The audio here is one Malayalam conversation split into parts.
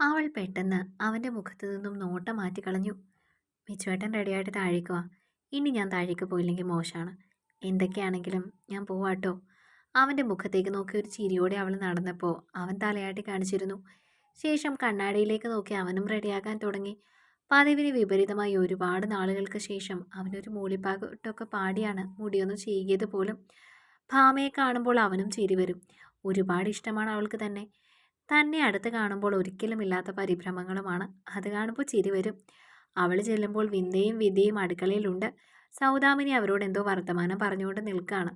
അവൾ പെട്ടെന്ന് അവന്റെ മുഖത്തു നിന്നും നോട്ടം മാറ്റിക്കളഞ്ഞു മിച്ചുവേട്ടൻ റെഡിയായിട്ട് താഴേക്ക് വാ. ഇനി ഞാൻ താഴേക്ക് പോയില്ലെങ്കിൽ മോശമാണ് എന്തൊക്കെയാണെങ്കിലും ഞാൻ പോവാട്ടോ. അവന്റെ മുഖത്തേക്ക് നോക്കി ഒരു ചിരിയോടെ അവൾ നടന്നപ്പോൾ അവൻ തലയാട്ടി കാണിച്ചിരുന്നു. ശേഷം കണ്ണാടിയിലേക്ക് നോക്കി അവനും റെഡിയാക്കാൻ തുടങ്ങി. പതിവിന് വിപരീതമായി ഒരുപാട് നാളുകൾക്ക് ശേഷം അവനൊരു മൂളിപ്പാട്ടൊക്കെ പാടിയാണ് മുടിയൊന്നും ചെയ്യിയത് പോലും. ഭാമയെ കാണുമ്പോൾ അവനും ചിരി വരും. ഒരുപാട് ഇഷ്ടമാണ് അവൾക്ക് തന്നെ. തന്നെ അടുത്ത് കാണുമ്പോൾ ഒരിക്കലും ഇല്ലാത്ത പരിഭ്രമങ്ങളുമാണ്. അത് കാണുമ്പോൾ ചിരി വരും. അവൾ ചെല്ലുമ്പോൾ വിന്ദയും വിധയും അടുക്കളയിലുണ്ട്. സൗദാമിനി അവരോട് എന്തോ വർത്തമാനം പറഞ്ഞുകൊണ്ട് നിൽക്കുകയാണ്.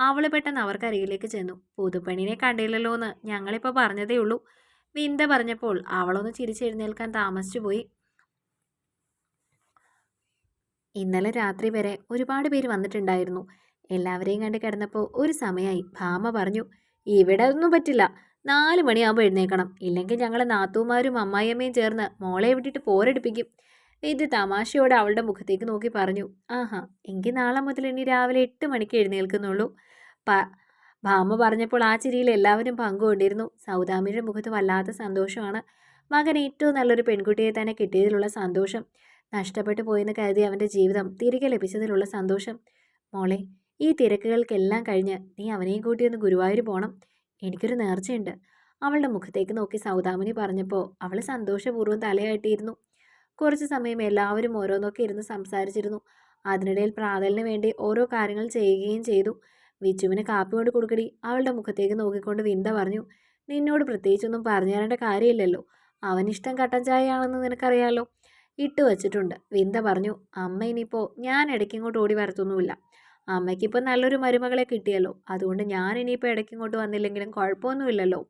അവൾ പെട്ടെന്ന് അവർക്കരികിലേക്ക് ചെന്നു. പുതുപ്പണിനെ കണ്ടില്ലല്ലോ എന്ന് ഞങ്ങളിപ്പോൾ പറഞ്ഞതേ ഉള്ളൂ വിന്ദ പറഞ്ഞപ്പോൾ അവളൊന്ന് ചിരിച്ചെഴുന്നേൽക്കാൻ താമസിച്ചു പോയി. ഇന്നലെ രാത്രി വരെ ഒരുപാട് പേര് വന്നിട്ടുണ്ടായിരുന്നു. എല്ലാവരെയും കണ്ട് കിടന്നപ്പോൾ ഒരു സമയമായി ഭാമ പറഞ്ഞു ഇവിടെ ഒന്നും പറ്റില്ല. നാല് മണിയാകുമ്പോൾ എഴുന്നേക്കണം ഇല്ലെങ്കിൽ ഞങ്ങൾ നാത്തൂമാരും അമ്മായിയമ്മയും ചേർന്ന് മോളെ വിട്ടിട്ട് പോരടിപ്പിക്കും. ഇത് തമാശയോടെ അവളുടെ മുഖത്തേക്ക് നോക്കി പറഞ്ഞു. ആഹാ എങ്കിൽ നാളെ മുതൽ ഇനി രാവിലെ എട്ട് മണിക്ക് എഴുന്നേൽക്കുന്നുള്ളൂ. പ ഭാമ പറഞ്ഞപ്പോൾ ആ ചിരിയിൽ എല്ലാവരും പങ്കുകൊണ്ടിരുന്നു. സൗദാമിയുടെ മുഖത്ത് വല്ലാത്ത സന്തോഷമാണ്. മകൻ ഏറ്റവും നല്ലൊരു പെൺകുട്ടിയെ തന്നെ കിട്ടിയതിലുള്ള സന്തോഷം. നഷ്ടപ്പെട്ടു പോയെന്ന് കരുതി അവന്റെ ജീവിതം തിരികെ ലഭിച്ചതിലുള്ള സന്തോഷം. മോളെ ഈ തിരക്കുകൾക്കെല്ലാം കഴിഞ്ഞ് നീ അവനെയും കൂട്ടി ഒന്ന് ഗുരുവായൂർ പോകണം എനിക്കൊരു നേർച്ചയുണ്ട്. അവളുടെ മുഖത്തേക്ക് നോക്കി സൗദാമിനി പറഞ്ഞപ്പോൾ അവൾ സന്തോഷപൂർവം തലയായിട്ടിരുന്നു കുറച്ച് സമയം എല്ലാവരും ഓരോന്നൊക്കെ ഇരുന്ന് സംസാരിച്ചിരുന്നു. അതിനിടയിൽ പ്രാതലിന് വേണ്ടി ഓരോ കാര്യങ്ങൾ ചെയ്യുകയും ചെയ്തു. വിച്ചുവിന് കാപ്പി കൊണ്ട് കൊടുക്കടി. അവളുടെ മുഖത്തേക്ക് നോക്കിക്കൊണ്ട് വിന്ദ പറഞ്ഞു നിന്നോട് പ്രത്യേകിച്ചൊന്നും പറഞ്ഞു തരേണ്ട കാര്യമില്ലല്ലോ അവനിഷ്ടം കട്ടൻ ചായയാണെന്ന് നിനക്കറിയാലോ. ഇട്ട് വച്ചിട്ടുണ്ട്. വിന്ദ പറഞ്ഞു അമ്മ ഇനിയിപ്പോൾ ഞാൻ ഇടയ്ക്ക് ഇങ്ങോട്ട് ഓടി വരത്തൊന്നുമില്ല. അമ്മയ്ക്കിപ്പോൾ നല്ലൊരു മരുമകളെ കിട്ടിയല്ലോ. അതുകൊണ്ട് ഞാൻ ഇനിയിപ്പോൾ ഇടയ്ക്ക് ഇങ്ങോട്ട് വന്നില്ലെങ്കിലും കുഴപ്പമൊന്നുമില്ലല്ലോ.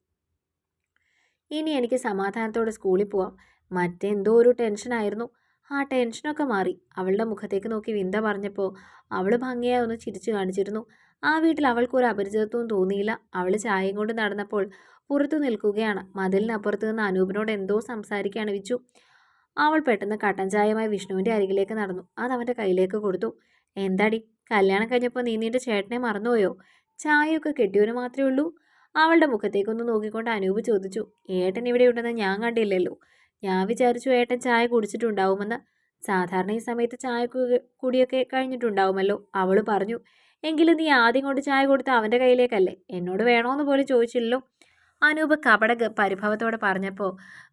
ഇനി എനിക്ക് സമാധാനത്തോടെ സ്കൂളിൽ പോവാം. മറ്റെന്തോ ഒരു ടെൻഷനായിരുന്നു ആ ടെൻഷനൊക്കെ മാറി. അവളുടെ മുഖത്തേക്ക് നോക്കി വിന്ത പറഞ്ഞപ്പോൾ അവൾ ഭംഗിയായി ഒന്ന് ചിരിച്ചു കാണിച്ചിരുന്നു. ആ വീട്ടിൽ അവൾക്കൊരു അപരിചിതത്വവും തോന്നിയില്ല. അവൾ ചായയും കൊണ്ട് നടന്നപ്പോൾ പുറത്തു നിൽക്കുകയാണ്. മതിലിനപ്പുറത്ത് നിന്ന് അനൂപിനോട് എന്തോ സംസാരിക്കുകയാണ് വിച്ചു അവൾ പെട്ടെന്ന് കട്ടൻ ചായയുമായി വിഷ്ണുവിന്റെ അരികിലേക്ക് നടന്നു. അത് അവന്റെ കയ്യിലേക്ക് കൊടുത്തു. എന്താടി? കല്യാണം കഴിഞ്ഞപ്പോൾ നീ നിന്റെ ചേട്ടനെ മറന്നുപോയോ? ചായയൊക്കെ കെട്ടിയവന് മാത്രമേ ഉള്ളൂ. അവളുടെ മുഖത്തേക്കൊന്ന് നോക്കിക്കൊണ്ട് അനൂപ് ചോദിച്ചു ഏട്ടൻ ഇവിടെ ഉണ്ടെന്ന് ഞാൻ കണ്ടില്ലല്ലോ. ഞാൻ വിചാരിച്ചു ഏട്ടൻ ചായ കുടിച്ചിട്ടുണ്ടാവുമെന്ന്. സാധാരണ ഈ സമയത്ത് ചായ കുടിയൊക്കെ കഴിഞ്ഞിട്ടുണ്ടാവുമല്ലോ. അവൾ പറഞ്ഞു എങ്കിലും നീ ആദ്യം കൊണ്ട് ചായ കൊടുത്ത അവന്റെ കയ്യിലേക്കല്ലേ? എന്നോട് വേണോന്ന് പോലും ചോദിച്ചില്ലല്ലോ. അനൂപ് കപട പരിഭവത്തോടെ പറഞ്ഞപ്പോൾ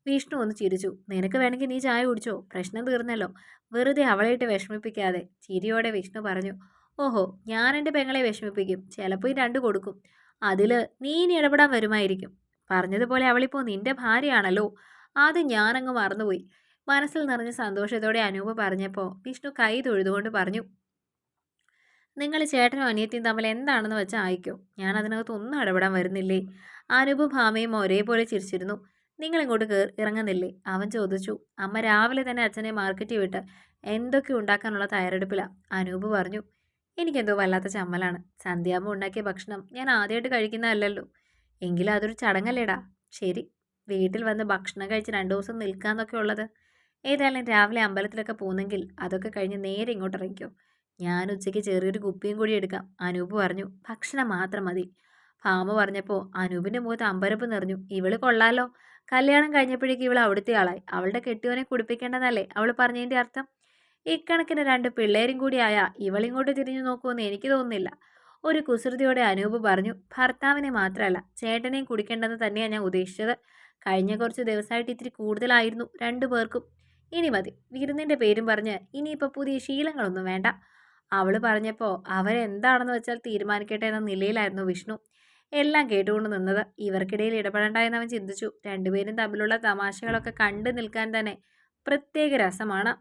വിഷ്ണു ഒന്ന് ചിരിച്ചു നിനക്ക് വേണമെങ്കിൽ നീ ചായ കുടിച്ചോ? പ്രശ്നം തീർന്നല്ലോ. വെറുതെ അവളെയിട്ട് വിഷമിപ്പിക്കാതെ. ചിരിയോടെ വിഷ്ണു പറഞ്ഞു ഓഹോ ഞാൻ എന്റെ പെങ്ങളെ വിഷമിപ്പിക്കും. ചിലപ്പോൾ ഈ രണ്ട് കൊടുക്കും. അതിൽ നീ ഇനി ഇടപെടാൻ വരുമായിരിക്കും. പറഞ്ഞതുപോലെ അവളിപ്പോൾ നിന്റെ ഭാര്യയാണല്ലോ. അത് ഞാനങ്ങ് മറന്നുപോയി. മനസ്സിൽ നിറഞ്ഞ സന്തോഷത്തോടെ അനൂപ് പറഞ്ഞപ്പോൾ വിഷ്ണു കൈ തൊഴുതുകൊണ്ട് പറഞ്ഞു നിങ്ങൾ ചേട്ടനും അനിയത്തിയും തമ്മിൽ എന്താണെന്ന് വെച്ചാൽ അയക്കോ ഞാൻ അതിനകത്ത് ഒന്നും ഇടപെടാൻ വരുന്നില്ലേ? അനൂപ് ഭാമയും ഒരേപോലെ ചിരിച്ചിരുന്നു. നിങ്ങൾ ഇങ്ങോട്ട് ഇറങ്ങുന്നില്ലേ? അവൻ ചോദിച്ചു. അമ്മ രാവിലെ തന്നെ അച്ഛനെ മാർക്കറ്റിൽ വിട്ട് എന്തൊക്കെ ഉണ്ടാക്കാനുള്ള തയ്യാറെടുപ്പിലാണ് അനൂപ് പറഞ്ഞു. എനിക്കെന്തോ വല്ലാത്ത ചമ്മലാണ്. സന്ധ്യാമ്മ ഉണ്ടാക്കിയ ഭക്ഷണം ഞാൻ ആദ്യമായിട്ട് കഴിക്കുന്നതല്ലല്ലോ. എങ്കിലും അതൊരു ചടങ്ങല്ലേടാ. ശരി വീട്ടിൽ വന്ന് ഭക്ഷണം കഴിച്ച് രണ്ട് ദിവസം നിൽക്കാന്നൊക്കെ ഉള്ളത്. ഏതായാലും രാവിലെ അമ്പലത്തിലൊക്കെ പോകുന്നെങ്കിൽ അതൊക്കെ കഴിഞ്ഞ് നേരെ ഇങ്ങോട്ട് ഇറങ്ങിക്കോ. ഞാൻ ഉച്ചയ്ക്ക് ചെറിയൊരു കുപ്പിയും കൂടി എടുക്കാം. അനൂപ് പറഞ്ഞു ഭക്ഷണം മാത്രം മതി. ഭാമ പറഞ്ഞപ്പോൾ അനൂപിന്റെ മുഖത്ത് അമ്പരപ്പ് നിറഞ്ഞു. ഇവൾ കൊള്ളാലോ. കല്യാണം കഴിഞ്ഞപ്പോഴേക്കും ഇവൾ അവിടുത്തെ ആളായി. അവളുടെ കെട്ടിയവനെ കുടിപ്പിക്കേണ്ടതല്ലേ? അവൾ പറഞ്ഞതിന്റെ അർത്ഥം. ഇക്കണക്കിന് രണ്ട് പിള്ളേരും കൂടിയായ ഇവളിങ്ങോട്ട് തിരിഞ്ഞു നോക്കുമെന്ന് എനിക്ക് തോന്നുന്നില്ല. ഒരു കുസൃതിയോടെ അനൂപ് പറഞ്ഞു ഭർത്താവിനെ മാത്രമല്ല ചേട്ടനെയും കുടിക്കേണ്ടെന്ന് തന്നെയാണ് ഞാൻ ഉദ്ദേശിച്ചത്. കഴിഞ്ഞ കുറച്ച് ദിവസമായിട്ട് ഇത്തിരി കൂടുതലായിരുന്നു രണ്ടു പേർക്കും. ഇനി മതി. വിരുന്നിന്റെ പേരും പറഞ്ഞ് ഇനിയിപ്പോൾ പുതിയ ശീലങ്ങളൊന്നും വേണ്ട. അവൾ പറഞ്ഞപ്പോൾ അവരെന്താണെന്ന് വെച്ചാൽ തീരുമാനിക്കട്ടെ എന്ന നിലയിലായിരുന്നു വിഷ്ണു. എല്ലാം കേട്ടുകൊണ്ട് നിന്നത്. ഇവർക്കിടയിൽ ഇടപെടേണ്ട അവൻ ചിന്തിച്ചു. രണ്ടുപേരും തമ്മിലുള്ള തമാശകളൊക്കെ കണ്ടു നിൽക്കാൻ തന്നെ പ്രത്യേക രസമാണ്.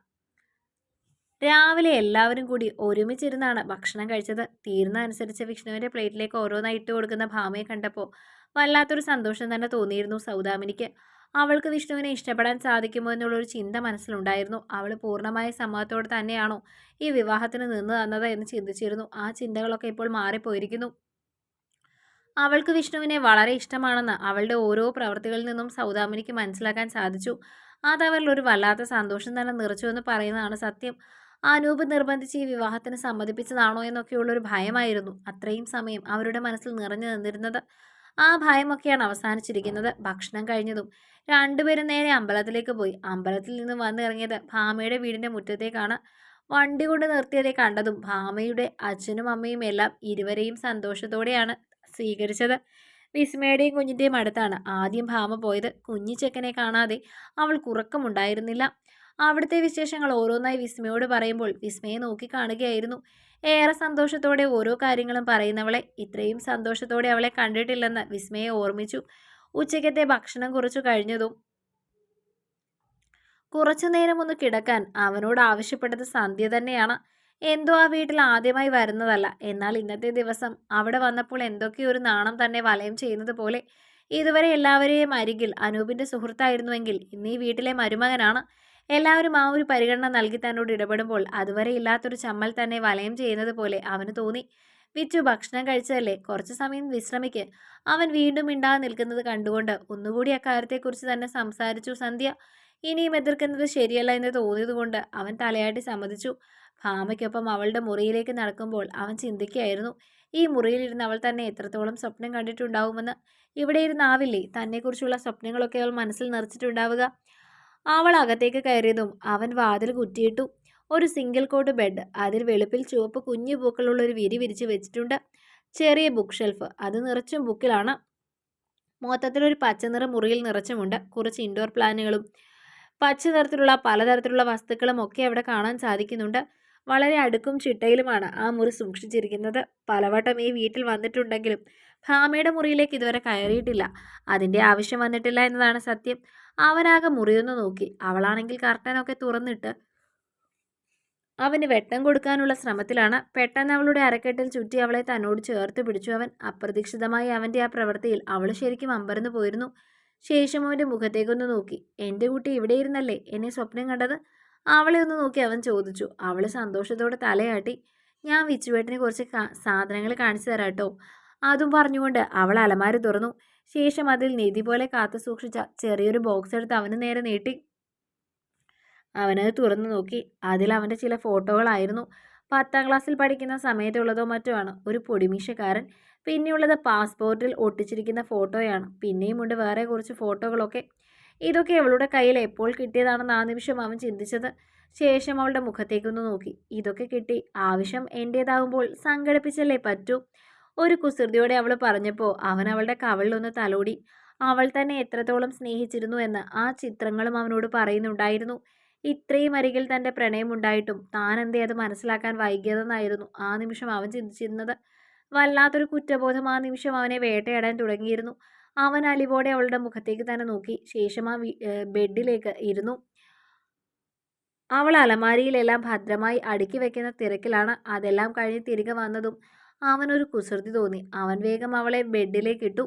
രാവിലെ എല്ലാവരും കൂടി ഒരുമിച്ചിരുന്നാണ് ഭക്ഷണം കഴിച്ചത്. തീരുന്ന അനുസരിച്ച് വിഷ്ണുവിന്റെ പ്ലേറ്റിലേക്ക് ഓരോന്നായി ഇട്ട് കൊടുക്കുന്ന ഭാമയെ കണ്ടപ്പോൾ വല്ലാത്തൊരു സന്തോഷം തന്നെ തോന്നിയിരുന്നു സൗദാമിനിക്ക്. അവൾക്ക് വിഷ്ണുവിനെ ഇഷ്ടപ്പെടാൻ സാധിക്കുമോ എന്നുള്ളൊരു ചിന്ത മനസ്സിലുണ്ടായിരുന്നു. അവൾ പൂർണമായ സമ്മതത്തോടെ തന്നെയാണോ ഈ വിവാഹത്തിന് നിന്ന് തന്നത് എന്ന് ചിന്തിച്ചിരുന്നു. ആ ചിന്തകളൊക്കെ ഇപ്പോൾ മാറിപ്പോയിരിക്കുന്നു. അവൾക്ക് വിഷ്ണുവിനെ വളരെ ഇഷ്ടമാണെന്ന് അവളുടെ ഓരോ പ്രവൃത്തികളിൽ നിന്നും സൗദാമിനിക്ക് മനസ്സിലാക്കാൻ സാധിച്ചു. അത് അവരിൽ ഒരു വല്ലാത്ത സന്തോഷം തന്നെ നിറച്ചു എന്ന് പറയുന്നതാണ് സത്യം. അനൂപ് നിർബന്ധിച്ച് ഈ വിവാഹത്തിന് സമ്മതിപ്പിച്ചതാണോ എന്നൊക്കെയുള്ളൊരു ഭയമായിരുന്നു അത്രയും സമയം അവരുടെ മനസ്സിൽ നിറഞ്ഞു നിന്നിരുന്നത്. ആ ഭയമൊക്കെയാണ് അവസാനിച്ചിരിക്കുന്നത്. ഭക്ഷണം കഴിഞ്ഞതും രണ്ടുപേരും നേരെ അമ്പലത്തിലേക്ക് പോയി. അമ്പലത്തിൽ നിന്ന് വന്നിറങ്ങിയത് ഭാമയുടെ വീടിന്റെ മുറ്റത്തേക്കാണ്. വണ്ടി കൊണ്ട് നിർത്തിയതേ കണ്ടതും ഭാമയുടെ അച്ഛനും അമ്മയും എല്ലാം ഇരുവരെയും സന്തോഷത്തോടെയാണ് സ്വീകരിച്ചത്. വിസ്മയുടെയും കുഞ്ഞിന്റെയും അടുത്താണ് ആദ്യം ഭാമ പോയത്. കുഞ്ഞിച്ചെക്കനെ കാണാതെ അവൾ കുറക്കമുണ്ടായിരുന്നില്ല അവിടുത്തെ വിശേഷങ്ങൾ ഓരോന്നായി വിസ്മയോട് പറയുമ്പോൾ വിസ്മയെ നോക്കി കാണുകയായിരുന്നു. ഏറെ സന്തോഷത്തോടെ ഓരോ കാര്യങ്ങളും പറയുന്നവളെ ഇത്രയും സന്തോഷത്തോടെ അവളെ കണ്ടിട്ടില്ലെന്ന് വിസ്മയെ ഓർമ്മിച്ചു. ഉച്ചയ്ക്കത്തെ ഭക്ഷണം കുറച്ചു കഴിഞ്ഞതും കുറച്ചു നേരം ഒന്ന് കിടക്കാൻ അവനോട് ആവശ്യപ്പെട്ടത് സന്ധ്യ തന്നെയാണ്. എന്തോ ആ വീട്ടിൽ ആദ്യമായി വരുന്നതല്ല. എന്നാൽ ഇന്നത്തെ ദിവസം അവിടെ വന്നപ്പോൾ എന്തൊക്കെയൊരു നാണം തന്നെ വലയം ചെയ്യുന്നത് പോലെ. ഇതുവരെ എല്ലാവരെയും അരികിൽ അനൂപിന്റെ സുഹൃത്തായിരുന്നുവെങ്കിൽ ഇന്ന് ഈ വീട്ടിലെ മരുമകനാണ്. എല്ലാവരും ആ ഒരു പരിഗണന നൽകി തന്നോട് ഇടപെടുമ്പോൾ അതുവരെ ഇല്ലാത്തൊരു ചമ്മൽ തന്നെ വലയം ചെയ്യുന്നത് പോലെ അവന് തോന്നി. വിച്ചു ഭക്ഷണം കഴിച്ചതല്ലേ? കുറച്ചു സമയം വിശ്രമിക്ക് അവൻ വീണ്ടും മിണ്ടാതെ നിൽക്കുന്നത് കണ്ടുകൊണ്ട് ഒന്നുകൂടി അക്കാര്യത്തെക്കുറിച്ച് തന്നെ സംസാരിച്ചു സന്ധ്യ. ഇനിയും എതിർക്കുന്നത് ശരിയല്ല എന്ന് തോന്നിയതുകൊണ്ട് അവൻ തലയാട്ടി സമ്മതിച്ചു. ഭാമയ്ക്കൊപ്പം അവളുടെ മുറിയിലേക്ക് നടക്കുമ്പോൾ അവൻ ചിന്തിക്കുകയായിരുന്നു. ഈ മുറിയിലിരുന്ന് അവൾ തന്നെ എത്രത്തോളം സ്വപ്നം കണ്ടിട്ടുണ്ടാവുമെന്ന്. ഇവിടെ ഇരുന്നാവില്ലേ തന്നെക്കുറിച്ചുള്ള സ്വപ്നങ്ങളൊക്കെ അവൾ മനസ്സിൽ നിറച്ചിട്ടുണ്ടാവുക. അവൾ അകത്തേക്ക് കയറിയതും അവൻ വാതിൽ കുറ്റിയിട്ടു ഒരു സിംഗിൾ കോട്ട് ബെഡ് അതിൽ വെളുപ്പിൽ ചുവപ്പ് കുഞ്ഞു പൂക്കളുള്ള ഒരു വിരി വിരിച്ച് വെച്ചിട്ടുണ്ട്. ചെറിയ ബുക്ക് ഷെൽഫ് അത് നിറച്ചും ബുക്കിലാണ്. മൊത്തത്തിലൊരു പച്ചനിറ മുറിയിൽ നിറച്ചുമുണ്ട്. കുറച്ച് ഇൻഡോർ പ്ലാനുകളും പച്ച നിറത്തിലുള്ള പലതരത്തിലുള്ള വസ്തുക്കളും ഒക്കെ അവിടെ കാണാൻ സാധിക്കുന്നുണ്ട്. വളരെ അടുക്കും ചിട്ടയിലുമാണ് ആ മുറി സൂക്ഷിച്ചിരിക്കുന്നത്. പലവട്ടം ഈ വീട്ടിൽ വന്നിട്ടുണ്ടെങ്കിലും ഭാമയുടെ മുറിയിലേക്ക് ഇതുവരെ കയറിയിട്ടില്ല. അതിന്റെ ആവശ്യം വന്നിട്ടില്ല എന്നതാണ് സത്യം. അവനാകെ മുറിയൊന്ന് നോക്കി. അവളാണെങ്കിൽ കർട്ടനൊക്കെ തുറന്നിട്ട് അവന് വെട്ടം കൊടുക്കാനുള്ള ശ്രമത്തിലാണ്. പെട്ടെന്ന് അവളുടെ അരക്കെട്ടിൽ ചുറ്റി അവളെ തന്നോട് ചേർത്ത് പിടിച്ചു അവൻ. അപ്രതീക്ഷിതമായി അവന്റെ ആ പ്രവൃത്തിയിൽ അവൾ ശരിക്കും അമ്പരന്ന് പോയിരുന്നു. ശേഷം അവന്റെ മുഖത്തേക്കൊന്ന് നോക്കി. എന്റെ കുട്ടി ഇവിടെ ഇരുന്നല്ലേ? എന്നെ സ്വപ്നം കണ്ടത്? അവളെ ഒന്ന് നോക്കി അവൻ ചോദിച്ചു. അവൾ സന്തോഷത്തോടെ തലയാട്ടി. ഞാൻ വിച്ചുവേട്ടിനെ കുറച്ച് സാധനങ്ങൾ കാണിച്ചു തരാം കേട്ടോ. അതും പറഞ്ഞുകൊണ്ട് അവൾ അലമാര തുറന്നു. ശേഷം അതിൽ നിധി പോലെ കാത്തു സൂക്ഷിച്ച ചെറിയൊരു ബോക്സ് എടുത്ത് അവന് നേരെ നീട്ടി. അവനത് തുറന്നു നോക്കി. അതിൽ അവന്റെ ചില ഫോട്ടോകളായിരുന്നു പത്താം ക്ലാസ്സിൽ പഠിക്കുന്ന സമയത്തുള്ളതോ മറ്റോ ആണ്. ഒരു പൊടിമീശക്കാരൻ. പിന്നെയുള്ളത് പാസ്പോർട്ടിൽ ഒട്ടിച്ചിരിക്കുന്ന ഫോട്ടോയാണ് പിന്നെയും ഉണ്ട് വേറെ കുറച്ച് ഫോട്ടോകളൊക്കെ ഇതൊക്കെ അവളുടെ കയ്യിൽ എപ്പോൾ കിട്ടിയതാണെന്ന് ആ നിമിഷം അവൻ ചിന്തിച്ചത്. ശേഷം അവളുടെ മുഖത്തേക്കൊന്ന് നോക്കി. ഇതൊക്കെ കിട്ടി. ആവശ്യം എന്റേതാകുമ്പോൾ സംഘടിപ്പിച്ചല്ലേ പറ്റൂ. ഒരു കുസൃതിയോടെ അവൾ പറഞ്ഞപ്പോൾ അവൻ അവളുടെ കവളിലൊന്ന് തലോടി. അവൾ തന്നെ എത്രത്തോളം സ്നേഹിച്ചിരുന്നു എന്ന് ആ ചിത്രങ്ങളും അവനോട് പറയുന്നുണ്ടായിരുന്നു. ഇത്രയും അരികിൽ തന്റെ പ്രണയമുണ്ടായിട്ടും താൻ എന്തേ അത് മനസ്സിലാക്കാൻ വൈകിയതെന്നായിരുന്നു ആ നിമിഷം അവൻ ചിന്തിച്ചിരുന്നത്. വല്ലാത്തൊരു കുറ്റബോധം ആ നിമിഷം അവനെ വേട്ടയാടാൻ തുടങ്ങിയിരുന്നു. അവൻ അലിവോടെ അവളുടെ മുഖത്തേക്ക് തന്നെ നോക്കി. ശേഷം ആ ബെഡിലേക്ക് ഇരുന്നു. അവൾ അലമാരിയിലെല്ലാം ഭദ്രമായി അടുക്കി വെക്കുന്ന തിരക്കിലാണ്. അതെല്ലാം കഴിഞ്ഞ് തിരികെ വന്നതും അവനൊരു കുസൃതി തോന്നി. അവൻ വേഗം അവളെ ബെഡിലേക്ക് ഇട്ടു.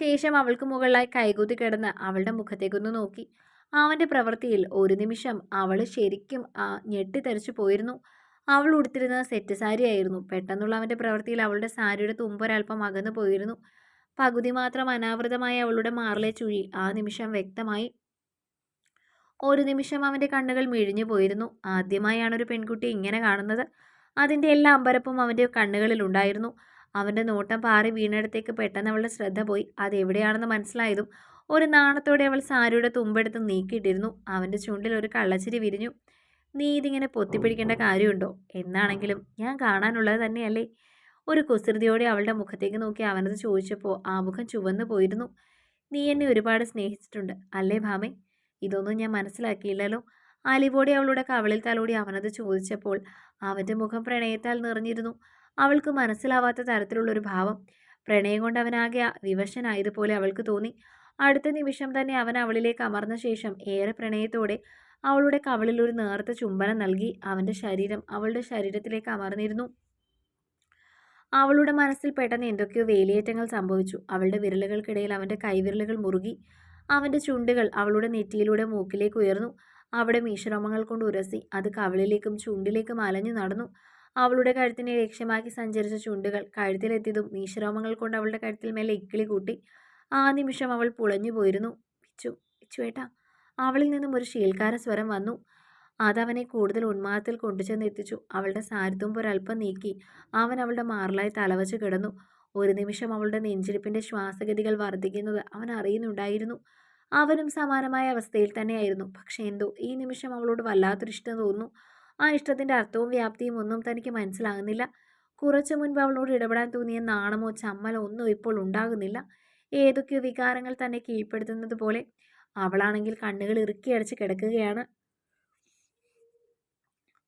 ശേഷം അവൾക്ക് മുകളിലായി കൈകൂത്തി കിടന്ന് അവളുടെ മുഖത്തേക്കൊന്ന് നോക്കി. അവന്റെ പ്രവൃത്തിയിൽ ഒരു നിമിഷം അവൾ ശരിക്കും ഞെട്ടിത്തെറിച്ചു പോയിരുന്നു. അവൾ ഉടുത്തിരുന്ന സെറ്റ് സാരി ആയിരുന്നു. പെട്ടെന്നുള്ള അവന്റെ പ്രവൃത്തിയിൽ അവളുടെ സാരിയുടെ തുമ്പൊരൽപ്പം അകന്നു പോയിരുന്നു. പകുതി മാത്രം അനാവൃതമായ അവളുടെ മാറിലെ ചുഴി ആ നിമിഷം വ്യക്തമായി. ഒരു നിമിഷം അവന്റെ കണ്ണുകൾ മിഴിഞ്ഞു പോയിരുന്നു. ആദ്യമായാണ് ഒരു പെൺകുട്ടി ഇങ്ങനെ കാണുന്നത്. അതിന്റെ എല്ലാ അമ്പരപ്പും അവന്റെ കണ്ണുകളിൽ ഉണ്ടായിരുന്നു. അവന്റെ നോട്ടം പാറി വീണടത്തേക്ക് പെട്ടെന്ന് അവളുടെ ശ്രദ്ധ പോയി. അത് അതെവിടെയാണെന്ന് മനസ്സിലായതും ഒരു നാണത്തോടെ അവൾ സാരിയുടെ തുമ്പെടുത്ത് നീക്കിയിട്ടിരുന്നു. അവന്റെ ചുണ്ടിൽ ഒരു കള്ളച്ചിരി വിരിഞ്ഞു. നീ ഇതിങ്ങനെ പൊത്തിപ്പിടിക്കേണ്ട കാര്യമുണ്ടോ? എന്നാണെങ്കിലും ഞാൻ കാണാനുള്ളത് തന്നെയല്ലേ? ഒരു കുസൃതിയോടെ അവളുടെ മുഖത്തേക്ക് നോക്കി അവനത് ചോദിച്ചപ്പോൾ ആ മുഖം ചുവന്നു പോയിരുന്നു. നീ എന്നെ ഒരുപാട് സ്നേഹിച്ചിട്ടുണ്ട് അല്ലേ ഭാമേ? ഇതൊന്നും ഞാൻ മനസ്സിലാക്കിയില്ലല്ലോ. അലിവോടെ അവളുടെ കവളിൽ തലോടി അവനത് ചോദിച്ചപ്പോൾ അവന്റെ മുഖം പ്രണയത്താൽ നിറഞ്ഞിരുന്നു. അവൾക്ക് മനസ്സിലാവാത്ത തരത്തിലുള്ളൊരു ഭാവം. പ്രണയം കൊണ്ട് അവനാകെ വിവശനായതുപോലെ അവൾക്ക് തോന്നി. അടുത്ത നിമിഷം തന്നെ അവൻ അവളിലേക്ക് അമർന്ന ശേഷം ഏറെ പ്രണയത്തോടെ അവളുടെ കവളിൽ ഒരു നേർത്ത ചുംബനം നൽകി അവന്റെ ശരീരം അവളുടെ ശരീരത്തിലേക്ക് അമർന്നിരുന്നു. അവളുടെ മനസ്സിൽ പെട്ടെന്ന് എന്തൊക്കെയോ വേലിയേറ്റങ്ങൾ സംഭവിച്ചു. അവളുടെ വിരലുകൾക്കിടയിൽ അവന്റെ കൈവിരലുകൾ മുറുകി. അവന്റെ ചുണ്ടുകൾ അവളുടെ നെറ്റിയിലൂടെ മൂക്കിലേക്ക് ഉയർന്നു. അവിടെ മീശ്രമങ്ങൾ കൊണ്ട് ഉരസി. അത് കവിളിലേക്കും ചുണ്ടിലേക്കും അലഞ്ഞു നടന്നു. അവളുടെ കഴുത്തിനെ ലക്ഷ്യമാക്കി സഞ്ചരിച്ച ചുണ്ടുകൾ കഴുത്തിലെത്തിയതും മീശ്രമങ്ങൾ കൊണ്ട് അവളുടെ കഴുത്തിൽ മേലെ ഇക്കിളി കൂട്ടി. ആ നിമിഷം അവൾ പുളഞ്ഞു പോയിരുന്നു. പിച്ചു പിച്ചുവേട്ടാ അവളിൽ നിന്നും ഒരു ശീൽക്കാര സ്വരം വന്നു. അതവനെ കൂടുതൽ ഉന്മാദത്തിൽ കൊണ്ടുചെന്ന് എത്തിച്ചു. അവളുടെ സാരിത്തുമ്പ് ഒരല്പം നീക്കി. അവൻ അവളുടെ മാറിലായി തലവച്ച് കിടന്നു. ഒരു നിമിഷം അവളുടെ നെഞ്ചിരിപ്പിന്റെ ശ്വാസഗതികൾ വർദ്ധിക്കുന്നത് അവൻ അറിയുന്നുണ്ടായിരുന്നു. അവനും സമാനമായ അവസ്ഥയിൽ തന്നെയായിരുന്നു. പക്ഷേ എന്തോ ഈ നിമിഷം അവളോട് വല്ലാത്തൊരു ഇഷ്ടം തോന്നുന്നു. ആ ഇഷ്ടത്തിന്റെ അർത്ഥവും വ്യാപ്തിയും ഒന്നും തനിക്ക് മനസ്സിലാകുന്നില്ല. കുറച്ചു മുൻപ് അവളോട് ഇടപെടാൻ തോന്നിയ നാണമോ ചമ്മലോ ഒന്നും ഇപ്പോൾ ഉണ്ടാകുന്നില്ല. ഏതൊക്കെയോ വികാരങ്ങൾ തന്നെ കീഴ്പ്പെടുത്തുന്നത് പോലെ അവളാണെങ്കിൽ കണ്ണുകൾ ഇറുക്കി അടച്ച് കിടക്കുകയാണ്.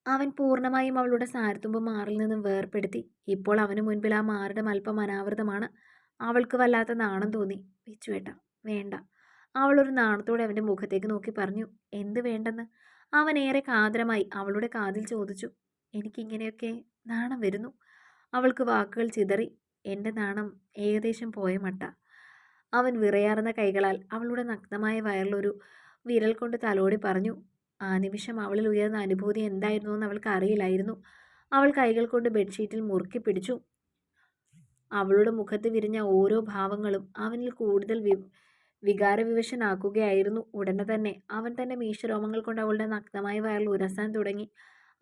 അവൻ പൂർണമായും അവളുടെ സാരത്തുമ്പ് മാറിൽ നിന്നും വേർപ്പെടുത്തി. ഇപ്പോൾ അവന് മുൻപിൽ ആ മാറിടം അല്പം അനാവൃതമാണ്. അവൾക്ക് വല്ലാത്ത നാണം തോന്നി. വിച്ചുവേട്ട വേണ്ട. അവളൊരു നാണത്തോടെ അവന്റെ മുഖത്തേക്ക് നോക്കി പറഞ്ഞു എന്ത് വേണ്ടെന്ന്? അവൻ ഏറെ കാതരമായി അവളുടെ കാതിൽ ചോദിച്ചു എനിക്കിങ്ങനെയൊക്കെ നാണം വരുന്നു? അവൾക്ക് വാക്കുകൾ ചിതറി എന്റെ നാണം ഏകദേശം പോയ മട്ട. അവൻ വിറയാറുന്ന കൈകളാൽ അവളുടെ നഗ്നമായ വയറിലൊരു വിരൽ കൊണ്ട് തലോടി പറഞ്ഞു ആ നിമിഷം അവളിൽ ഉയർന്ന അനുഭൂതി എന്തായിരുന്നു എന്ന് അവൾക്ക് അറിയില്ലായിരുന്നു. അവൾ കൈകൾ കൊണ്ട് ബെഡ്ഷീറ്റിൽ മുറുക്കി പിടിച്ചു. അവളുടെ മുഖത്ത് വിരിഞ്ഞ ഓരോ ഭാവങ്ങളും അവനിൽ കൂടുതൽ വികാരവിവശനാക്കുകയായിരുന്നു ഉടനെ തന്നെ. അവൻ തന്റെ മീശരോമങ്ങൾ കൊണ്ട് അവളുടെ നഗ്നമായ വയറിൽ ഉരസാൻ തുടങ്ങി.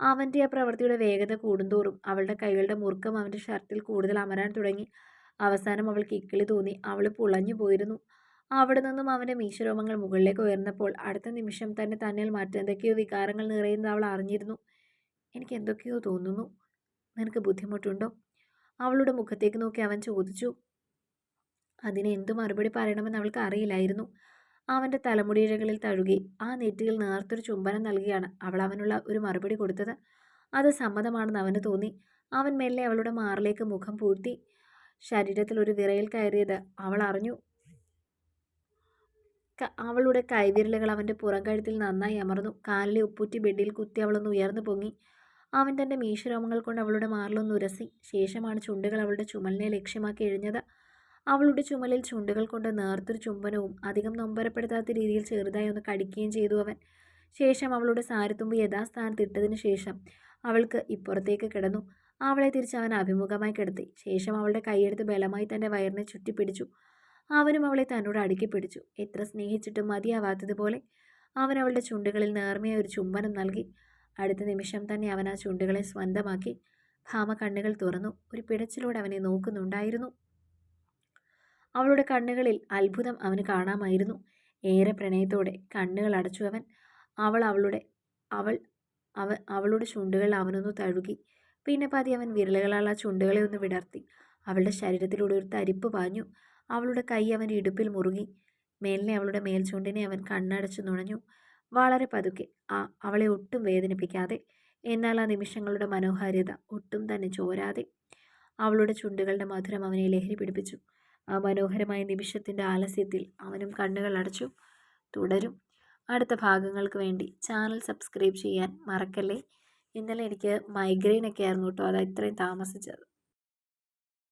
അവന്റെ ആ പ്രവൃത്തിയുടെ വേഗത കൂടുന്തോറും അവളുടെ കൈകളുടെ മുറുക്കം അവന്റെ ഷർട്ടിൽ കൂടുതൽ അമരാൻ തുടങ്ങി. അവസാനം അവൾ ഇക്കിളി തോന്നി. അവൾ പുളഞ്ഞു പോയിരുന്നു. അവിടെ നിന്നും അവന്റെ മീശരോമങ്ങൾ മുകളിലേക്ക് ഉയർന്നപ്പോൾ അടുത്ത നിമിഷം തന്നെ തന്നിൽ മറ്റെന്തൊക്കെയോ വികാരങ്ങൾ നിറയുന്നത് അവൾ അറിഞ്ഞിരുന്നു. എനിക്ക് എന്തൊക്കെയോ തോന്നുന്നു. നിനക്ക് ബുദ്ധിമുട്ടുണ്ടോ? അവളുടെ മുഖത്തേക്ക് നോക്കി അവൻ ചോദിച്ചു. അതിന് എന്തു മറുപടി പറയണമെന്ന് അവൾക്ക് അറിയില്ലായിരുന്നു. അവന്റെ തലമുടിയിഴകളിൽ തഴുകി ആ നെറ്റിയിൽ നേർത്തൊരു ചുംബനം നൽകിയാണ് അവൾ അവനുള്ള ഒരു മറുപടി കൊടുത്തത്. അത് സമ്മതമാണെന്ന് അവന് തോന്നി. അവൻ മെല്ലെ അവളുടെ മാറിലേക്ക് മുഖം പൂഴ്ത്തി ശരീരത്തിൽ ഒരു വിറയിൽ കയറിയത് അവൾ അറിഞ്ഞു. അവളുടെ കൈവിരലുകൾ അവന്റെ പുറംകഴുത്തിൽ നന്നായി അമർന്നു. കാലിലെ ഉപ്പുറ്റി ബെഡിൽ കുത്തി അവളൊന്ന് ഉയർന്നു പൊങ്ങി. അവൻ തന്റെ മീശരോമങ്ങൾ കൊണ്ട് അവളുടെ മാറിലൊന്ന് ഉരസി. ശേഷമാണ് ചുണ്ടുകൾ അവളുടെ ചുമലിനെ ലക്ഷ്യമാക്കി എഴിഞ്ഞത്. അവളുടെ ചുമലിൽ ചുണ്ടുകൾ കൊണ്ട് നേർത്തൊരു ചുംബനവും അധികം നൊമ്പരപ്പെടുത്താത്ത രീതിയിൽ ചെറുതായി ഒന്ന് കടിക്കുകയും ചെയ്തു അവൻ. ശേഷം അവളുടെ സാരത്തുമ്പ് യഥാസ്ഥാനത്ത് ഇട്ടതിനു ശേഷം അവൾക്ക് ഇപ്പുറത്തേക്ക് കിടന്നു. അവളെ തിരിച്ച് അവൻ അഭിമുഖമായി കിടത്തി. ശേഷം അവളുടെ കൈയെടുത്ത് ബലമായി തന്റെ വയറിനെ ചുറ്റിപ്പിടിച്ചു. അവനും അവളെ തന്നോട് അടുക്കി പിടിച്ചു. എത്ര സ്നേഹിച്ചിട്ടും മതിയാവാത്തതുപോലെ അവൻ അവളുടെ ചുണ്ടുകളിൽ നേർമയായ ഒരു ചുംബനം നൽകി. അടുത്ത നിമിഷം തന്നെ അവൻ ആ ചുണ്ടുകളെ സ്വന്തമാക്കി. ഭാമ കണ്ണുകൾ തുറന്നു. ഒരു പിടച്ചിലൂടെ അവനെ നോക്കുന്നുണ്ടായിരുന്നു. അവളുടെ കണ്ണുകളിൽ അത്ഭുതം അവന് കാണാമായിരുന്നു. ഏറെ പ്രണയത്തോടെ കണ്ണുകൾ അടച്ചു അവൻ. അവൾ അവളുടെ അവൾ അവ അവളുടെ ചുണ്ടുകൾ അവനൊന്ന് തഴുകി. പിന്നെ പതി അവൻ വിരലുകളാൽ ആ ചുണ്ടുകളെ ഒന്ന് വിടർത്തി. അവളുടെ ശരീരത്തിലൂടെ ഒരു തരിപ്പ് പാഞ്ഞു. അവളുടെ കൈ അവന്റെ ഇടുപ്പിൽ മുറുകി. മേലിനെ അവളുടെ മേൽചുണ്ടിനെ അവൻ കണ്ണടച്ചു നുണഞ്ഞു. വളരെ പതുക്കെ ആ അവളെ ഒട്ടും വേദനിപ്പിക്കാതെ എന്നാൽ ആ നിമിഷങ്ങളുടെ മനോഹാരിത ഒട്ടും തന്നെ ചോരാതെ അവളുടെ ചുണ്ടുകളുടെ മധുരം അവനെ ലഹരി പിടിപ്പിച്ചു. ആ മനോഹരമായ നിമിഷത്തിന്റെ ആലസ്യത്തിൽ അവനും കണ്ണുകൾ അടച്ചു. തുടരും. അടുത്ത ഭാഗങ്ങൾക്ക് വേണ്ടി ചാനൽ സബ്സ്ക്രൈബ് ചെയ്യാൻ മറക്കല്ലേ? ഇന്നലെ എനിക്ക് മൈഗ്രെയിൻ ഒക്കെ ആയിരുന്നു കേട്ടോ. അതാ ഇത്രയും താമസിച്ചത്.